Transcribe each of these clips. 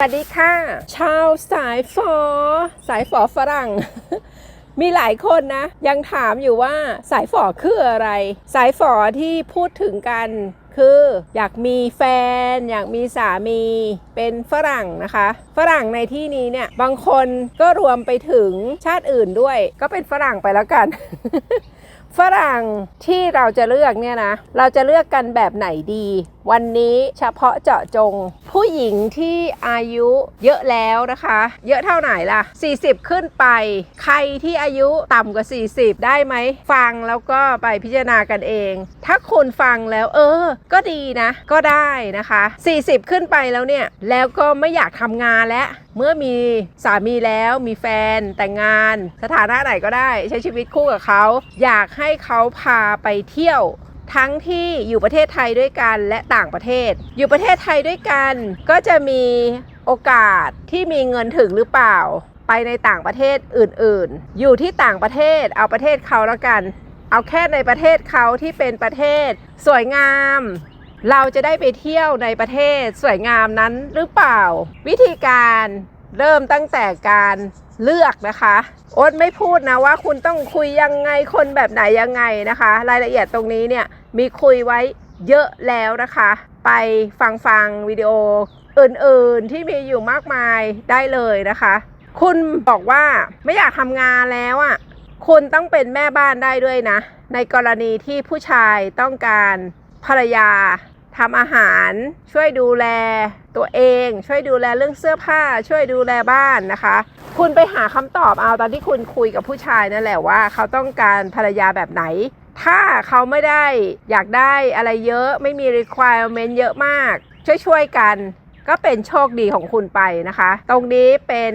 สวัสดีค่ะ ชาวสายฝอ สายฝอฝรั่ง มีหลายคนนะ ยังถามอยู่ว่าสายฝอคืออะไร สายฝอที่พูดถึงกันคืออยากมีแฟน อยากมีสามีเป็นฝรั่งนะคะ ฝรั่งในที่นี้เนี่ยบางคนก็รวมไปถึงชาติอื่นด้วย ก็เป็นฝรั่งไปแล้วกัน ฝรั่งที่เราจะเลือกเนี่ยนะ เราจะเลือกกันแบบไหนดี วันนี้เฉพาะเจาะจง ผู้หญิงที่อายุเยอะแล้วนะคะ เยอะเท่าไหนล่ะ 40 ขึ้นไป ใครที่อายุต่ำกว่า 40 ได้ไหม ฟังแล้วก็ไปพิจารณากันเอง ถ้าคุณฟังแล้ว เออ ก็ดีนะ ก็ได้นะคะ 40 ขึ้นไปแล้วเนี่ย แล้วก็ไม่อยากทำงานแล้ว เมื่อมีสามีแล้วมีแฟนแต่งงาน สถานะไหนก็ได้ใช้ชีวิตคู่กับเขา อยากให้เขาพาไปเที่ยวทั้งที่อยู่ประเทศไทยด้วยกันและต่างประเทศ อยู่ประเทศไทยด้วยกัน ก็จะมีโอกาสที่มีเงินถึงหรือเปล่า ไปในต่างประเทศอื่นๆ อยู่ที่ต่างประเทศเอาประเทศเขาแล้วกัน เอาแค่ในประเทศเขาที่เป็นประเทศ สวยงาม เราจะได้ไปเที่ยวในประเทศสวยงามนั้นหรือเปล่า วิธีการเริ่มตั้งแต่การเลือกนะคะโอ๊ตไม่พูดนะว่าคุณต้องคุยยังไงคนแบบไหนยังไงนะคะ รายละเอียดตรงนี้เนี่ยมีคุยไว้เยอะแล้วนะคะ ไปฟังฟังวิดีโออื่นๆที่มีอยู่มากมายได้เลยนะคะ คุณบอกว่าไม่อยากทำงานแล้วอะคุณต้องเป็นแม่บ้านได้ด้วยนะ ในกรณีที่ผู้ชายต้องการภรรยา ทำอาหารช่วยดูแลตัวเอง ช่วยดูแลเรื่องเสื้อผ้า ช่วยดูแลบ้านนะคะ คุณไปหาคำตอบเอาตอนที่คุณคุยกับผู้ชายนั่นแหละว่า เขาต้องการภรรยาแบบไหน ถ้าเขาไม่ได้อยากได้อะไรเยอะไม่มี requirement เยอะมาก ช่วยๆกัน ก็เป็นโชคดีของคุณไปนะคะ ตรงนี้เป็น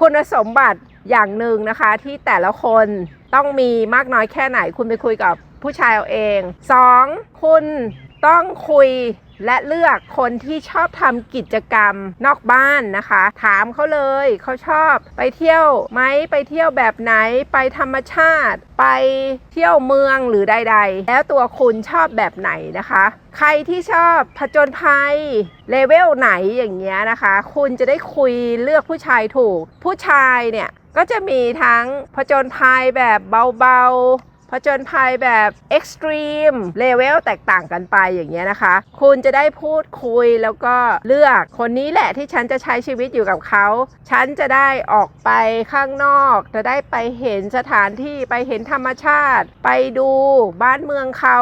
คุณสมบัติอย่างหนึ่งนะคะ ที่แต่ละคนต้องมีมากน้อยแค่ไหน คุณไปคุยกับผู้ชายเอาเอง 2. คุณ ต้องคุยและเลือกคนที่ชอบทำกิจกรรมนอกบ้านนะคะ ถามเขาเลยเขาชอบไปเที่ยวไหมไปเที่ยวแบบไหนไปธรรมชาติ ไปเที่ยวเมืองหรือใด ๆ แล้วตัวคุณชอบแบบไหนนะคะ ใครที่ชอบผจญภัยเลเวลไหนอย่างเงี้ยนะคะ คุณจะได้คุยเลือกผู้ชายถูก ผู้ชายเนี่ยก็จะมีทั้งผจญภัยแบบเบาๆ ผจญภัยแบบเอ็กซ์ตรีมเลเวลแตกต่างกันไปอย่างเงี้ยนะคะ คุณจะได้พูดคุยแล้วก็เลือกคนนี้แหละที่ฉันจะใช้ชีวิตอยู่กับเขา ฉันจะได้ออกไปข้างนอก จะได้ไปเห็นสถานที่ไปเห็นธรรมชาติ ไปดูบ้านเมืองเขา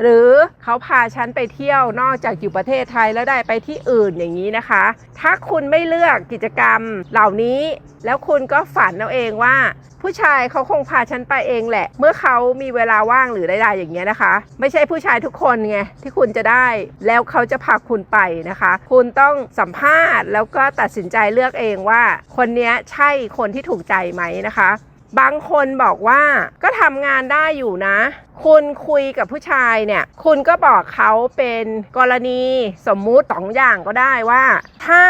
หรือเขาพาฉันไปเที่ยวนอกจากอยู่ประเทศไทยแล้วได้ไปที่อื่นอย่างนี้นะคะ ถ้าคุณไม่เลือกกิจกรรมเหล่านี้ แล้วคุณก็ฝันเอาเองว่า ผู้ชายเขาคงพาฉันไปเองแหละ เมื่อเขามีเวลาว่างหรือใดๆอย่างเงี้ยนะคะ ไม่ใช่ผู้ชายทุกคนไงที่คุณจะได้ แล้วเขาจะพาคุณไปนะคะ คุณต้องสัมภาษณ์แล้วก็ตัดสินใจเลือกเองว่า คนนี้ใช่คนที่ถูกใจไหมนะคะ บางคนบอกว่าก็ทำงานได้อยู่นะ คุณคุยกับผู้ชายเนี่ย คุณก็บอกเขาเป็นกรณีสมมุติสองอย่างก็ได้ว่า ถ้า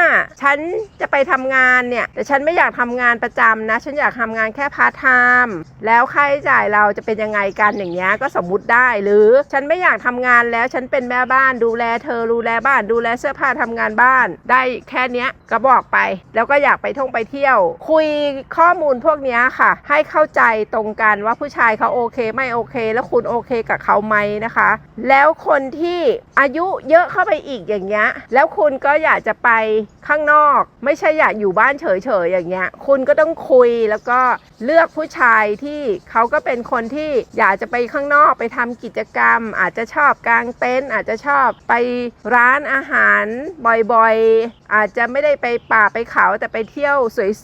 ฉันจะไปทำงานเนี่ย แต่ฉันไม่อยากทำงานประจำนะ ฉันอยากทำงานแค่พาร์ทไทม์แล้วค่าใช้จ่ายเราจะเป็นยังไงกันอย่างเงี้ยก็สมมุติได้หรือฉันไม่อยากทำงานแล้วฉันเป็นแม่บ้านดูแลเธอดูแลบ้านดูแลเสื้อผ้าทำงานบ้าน ได้แค่เนี้ยก็บอกไป แล้วก็อยากไปท่องไปเที่ยว คุยข้อมูลพวกเนี้ยค่ะใให้เข้าใจตรงกันว่าผู้ชายเขาโอเคไม่โอเค แล้วคุณโอเคกับเขาไหมนะคะ แล้วคนที่อายุเยอะเข้าไปอีกอย่างเงี้ยแล้วคุณก็อยากจะไปข้างนอก ไม่ใช่อยากอยู่บ้านเฉยๆอย่างเงี้ยคุณก็ต้องคุยแล้วก็เลือกผู้ชายที่เขาก็เป็นคนที่อยากจะไปข้างนอกไปทำกิจกรรม อาจจะชอบกางเต็นท์อาจจะชอบไปร้านอาหารบ่อยๆอาจจะไม่ได้ไปป่าไปเขาแต่ไปเที่ยว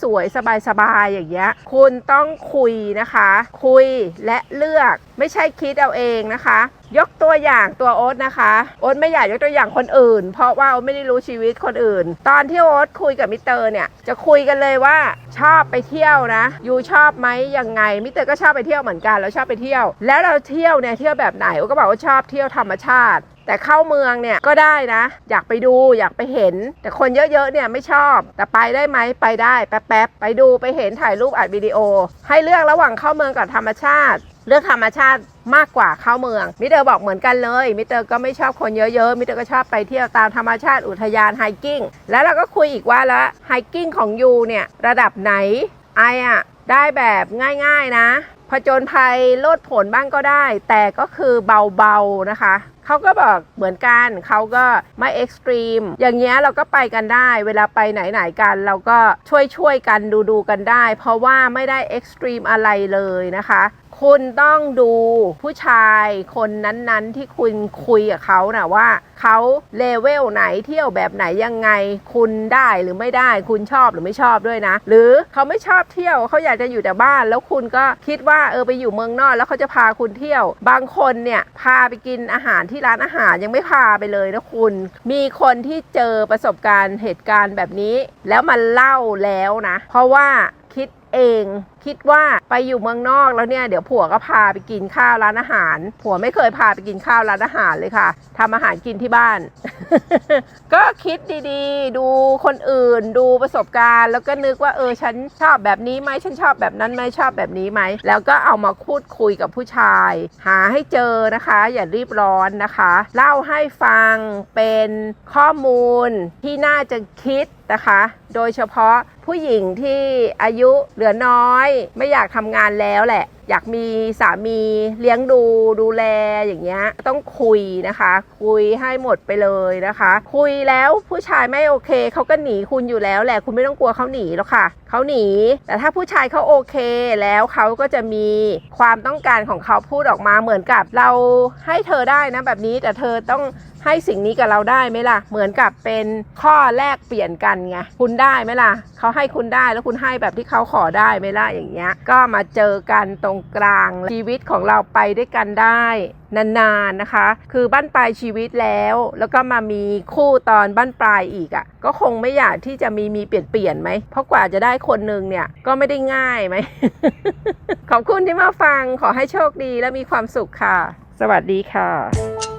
สวยๆ สบายๆ อย่างเงี้ย คุณต้องคุยนะคะ คุยและเลือกไม่ใช่คิดเอาเองนะคะ ยกตัวอย่างตัวโอ๊ตนะคะ โอ๊ตไม่อยากยกตัวอย่างคนอื่น เพราะว่าโอ๊ตไม่ได้รู้ชีวิตคนอื่น ตอนที่โอ๊ตคุยกับมิเตอร์เนี่ย จะคุยกันเลยว่าชอบไปเที่ยวนะ อยู่ชอบไหมยังไง มิเตอร์ก็ชอบไปเที่ยวเหมือนกัน แล้วชอบไปเที่ยว แล้วเราเที่ยวเนี่ยเที่ยวแบบไหนโอ๊ตก็บอกว่าชอบเที่ยวธรรมชาติ แต่เข้าเมืองเนี่ยก็ได้นะ อยากไปดูอยากไปเห็น แต่คนเยอะๆเนี่ยไม่ชอบ แต่ไปได้ไหมไปได้แป๊บๆไปดูไปเห็นถ่ายรูปอัดวิดีโอ ให้เลือกระหว่างเข้าเมืองกับธรรมชาติเลือกธรรมชาติมากกว่าเข้าเมือง มิเตอร์บอกเหมือนกันเลย มิเตอร์ก็ไม่ชอบคนเยอะๆ มิเตอร์ก็ชอบไปเที่ยวตามธรรมชาติอุทยานไฮกิ้ง แล้วเราก็คุยอีกว่าแล้วไฮกิ้งของยูเนี่ย ระดับไหน ไออะได้แบบง่ายๆนะ ผจญภัยโลดผลบ้างก็ได้ แต่ก็คือเบาๆนะคะ เขาก็บอกเหมือนกันเขาก็ไม่เอ็กซ์ตรีมอย่างเงี้ยเราก็ไปกันได้ เวลาไปไหนๆกัน เราก็ช่วยๆกันดูๆกันได้ เพราะว่าไม่ได้เอ็กซ์ตรีมอะไรเลยนะคะ คุณต้องดูผู้ชายคนนั้นๆ ที่คุณคุยกับเขานะว่าเขาเลเวลไหนเที่ยวแบบไหนยังไง คุณได้หรือไม่ได้คุณชอบหรือไม่ชอบด้วยนะ หรือเขาไม่ชอบเที่ยวเขาอยากจะอยู่แต่บ้าน แล้วคุณก็คิดว่าเออไปอยู่เมืองนอกแล้วเขาจะพาคุณเที่ยว บางคนเนี่ยพาไปกินอาหารที่ร้านอาหารยังไม่พาไปเลยนะคุณ มีคนที่เจอประสบการณ์เหตุการณ์แบบนี้ แล้วมันเล่าแล้วนะ เพราะว่า เองคิดว่าไปอยู่เมืองนอกแล้วเนี่ยเดี๋ยวผัวก็พาไปกินข้าวร้านอาหาร ผัวไม่เคยพาไปกินข้าวร้านอาหารเลยค่ะทำอาหารกินที่บ้าน ก็คิดดีๆ ดูคนอื่นดูประสบการณ์ แล้วก็นึกว่าเออฉันชอบแบบนี้ไหมฉันชอบแบบนั้นไหมชอบแบบนี้ไหมแล้วก็เอามาพูดคุยกับผู้ชาย หาให้เจอนะคะ อย่ารีบร้อนนะคะ เล่าให้ฟังเป็นข้อมูลที่น่าจะคิด นะคะ โดยเฉพาะผู้หญิงที่อายุเหลือน้อย ไม่อยากทำงานแล้วแหละ อยากมีสามีเลี้ยงดูดูแลอย่างเงี้ยต้องคุยนะคะ คุยให้หมดไปเลยนะคะ คุยแล้วผู้ชายไม่โอเคเขาก็หนีคุณอยู่แล้วแหละคุณไม่ต้องกลัวเขาหนีหรอกค่ะเขาหนี แต่ถ้าผู้ชายเขาโอเคแล้วเขาก็จะมีความต้องการของเขาพูดออกมาเหมือนกับเราให้เธอได้นะแบบนี้แต่เธอต้องให้สิ่งนี้กับเราได้ไหมล่ะ เหมือนกับเป็นข้อแลกเปลี่ยนกันไง คุณได้ไหมล่ะ เขาให้คุณได้แล้วคุณให้แบบที่เขาขอได้ไหมล่ะอย่างเงี้ย ก็มาเจอกันตรงกลางชีวิตของเราไปด้วยกันได้นานๆนะคะ คือบั้นปลายชีวิตแล้ว แล้วก็มามีคู่ตอนบั้นปลายอีกอะ่ะ ก็คงไม่อยากที่จะมีมีเปลี่ยนเปลี่ยนๆไหม เพราะกว่าจะได้คนหนึ่งเนี่ยก็ไม่ได้ง่ายไหม ขอบคุณที่มาฟังขอให้โชคดีและมีความสุขค่ะ สวัสดีค่ะ